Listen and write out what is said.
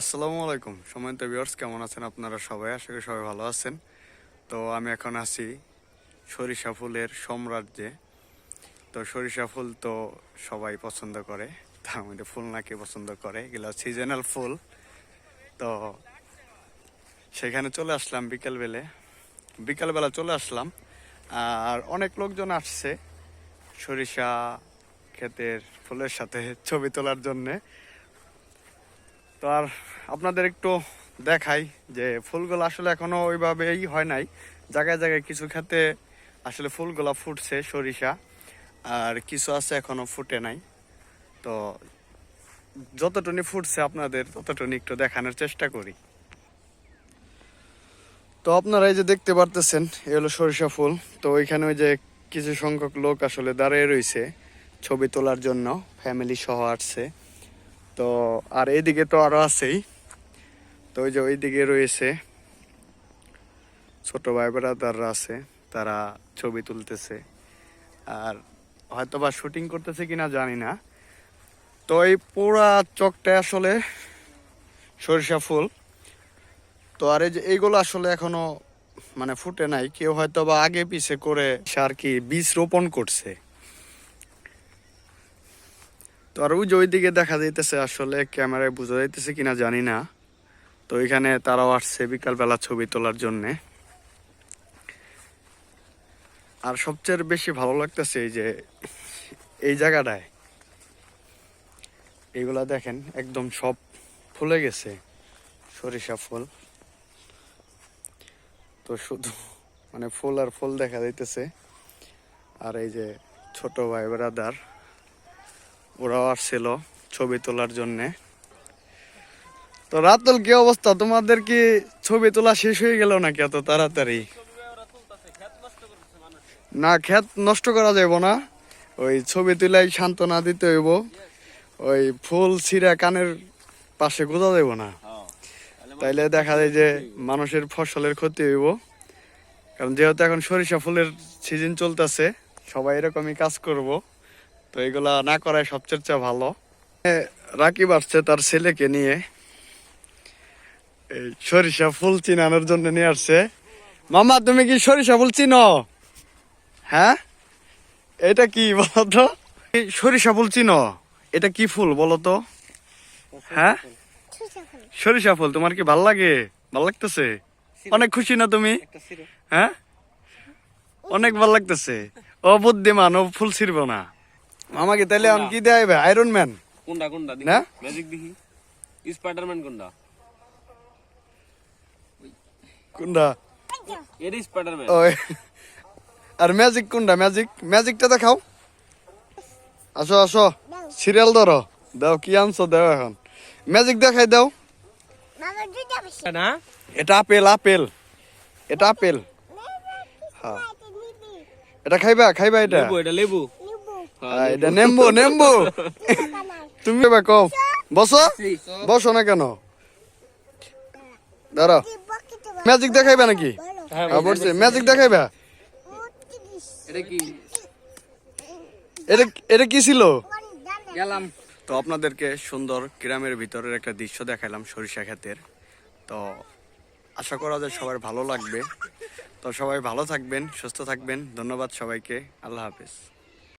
আসসালামু আলাইকুম। সময়ত ভিউয়ার্স কেমন আছেন আপনারা সবাই? আশা করি সবাই ভালো আছেন। তো আমি এখন আছি সরিষা ফুলের সাম্রাজ্যে। তো সরিষা ফুল তো সবাই পছন্দ করে। তার মধ্যে ফুল নাকি পছন্দ করে। এগুলো সিজনাল ফুল। তো সেখানে চলে আসলাম বিকেলবেলে। বিকালবেলা চলে আসলাম। আর অনেক লোকজন আসছে সরিষা ক্ষেতের ফুলের সাথে ছবি তোলার জন্যে। তো আর আপনাদের একটু দেখাই যে ফুলগুলো আসলে এখনও ওইভাবেই হয় নাই। জায়গায় জায়গায় কিছু ক্ষেতে আসলে ফুলগুলা ফুটছে সরিষা, আর কিছু আছে এখনও ফুটে নাই। তো যতটুনি ফুটছে আপনাদের ততটুনি একটু দেখানোর চেষ্টা করি। তো আপনারা এই যে দেখতে পারতেছেন, এ হলো সরিষা ফুল। তো ওইখানে ওই যে কিছু সংখ্যক লোক আসলে দাঁড়িয়ে রয়েছে ছবি তোলার জন্য, ফ্যামিলি সহ আসছে। তো আর এইদিকে তো আরও আছেই। তো ওই যে ওইদিকে রয়েছে ছোট ভাই ব্রাদাররা আছে, তারা ছবি তুলতেছে। আর হয়তো বা শুটিং করতেছে কিনা জানি না। তো এই পুরা চকটা আসলে সরিষা ফুল। তো আর এই যে এইগুলো আসলে এখনও মানে ফুটে নাই, কেউ হয়তো বা আগে পিছে করে আর কি বীজ রোপণ করছে। তো আর ওই যে ওইদিকে দেখা যাইতেছে আসলে ক্যামেরায় বোঝা যাইতেছে কিনা জানি না। তো এখানে তারাও আসছে বিকালবেলা ছবি তোলার জন্যে। আর সবচেয়ে বেশি ভালো লাগতেছে এই যে এই জায়গাটায়, এইগুলা দেখেন, একদম সব ফুলে গেছে, সরিষা ফুল। তো শুধু মানে ফুল আর ফুল দেখা যাইতেছে। আর এই যে ছোট ভাই ব্রাদার ওরাও আসছিল ছবি তোলার জন্যে। তো রাতুল, কি অবস্থা? তোমাদের কি ছবি তোলা শেষ হয়ে গেল নাকি এত তাড়াতাড়ি? না, ক্ষেত নষ্ট করা যাব না। ওই ছবি তুলাই সান্ত্বনা দিতে হইব। ওই ফুল ছিঁড়া কানের পাশে গোজা দেব না। তাইলে দেখা যায় যে মানুষের ফসলের ক্ষতি হইব। কারণ যেহেতু এখন সরিষা ফুলের সিজন চলতেছে, সবাই এরকমই কাজ করব। তো এগুলা না করাই সবচেয়ে চেয়ে ভালো। রাকিব আসছে তার ছেলেকে নিয়ে। এই সরিষা ফুল চিনানোর জন্য নিয়ে আসছে। মামা তুমি কি সরিষা ফুল চিনো? হ্যাঁ? এটা কি বলতো? সরিষা ফুল চিনো? এটা কি ফুল বলতো? হ্যাঁ? সরিষা ফুল তোমার কি ভালো লাগে? ভালো লাগতেছে? অনেক খুশি না তুমি? হ্যাঁ? অনেক ভালো লাগতেছে। ও বুদ্ধিমান ও ফুল ছিড়ব না। আমাকে তাহলে এখন কি দেয় আয়রন ম্যান কোনটা কোনটা দেখি? না? ম্যাজিক দেখি? স্পাইডারম্যান কোনটা? কোনটা? এটা স্পাইডারম্যান ওই। আর ম্যাজিক কোনটা? ম্যাজিক ম্যাজিকটা দেখাও। আসো আসো। সিরিয়াল ধরো। দাও কি আনছো দাও এখন। ম্যাজিক দেখাই দাও। না এটা আপেল আপেল। এটা আপেল। হ্যাঁ। এটা খাইবা? খাইবা এটা? লেবু এটা লেবু। এটা নেম্বু নেম্বু। তুমি এবার কও। বসো। বসো না কেন? দাঁড়াও। ম্যাজিক দেখাইবা নাকি? ম্যাজিক দেখাইবা? এটা এটা এটা কি ছিল? গেলাম। তো আপনাদেরকে সুন্দর গ্রামের ভিতরের একটা দৃশ্য দেখাইলাম সরিষা ক্ষেতের। তো আশা করা যায় সবার ভালো লাগবে। তো সবাই ভালো থাকবেন সুস্থ থাকবেন। ধন্যবাদ সবাইকে। আল্লাহ হাফেজ।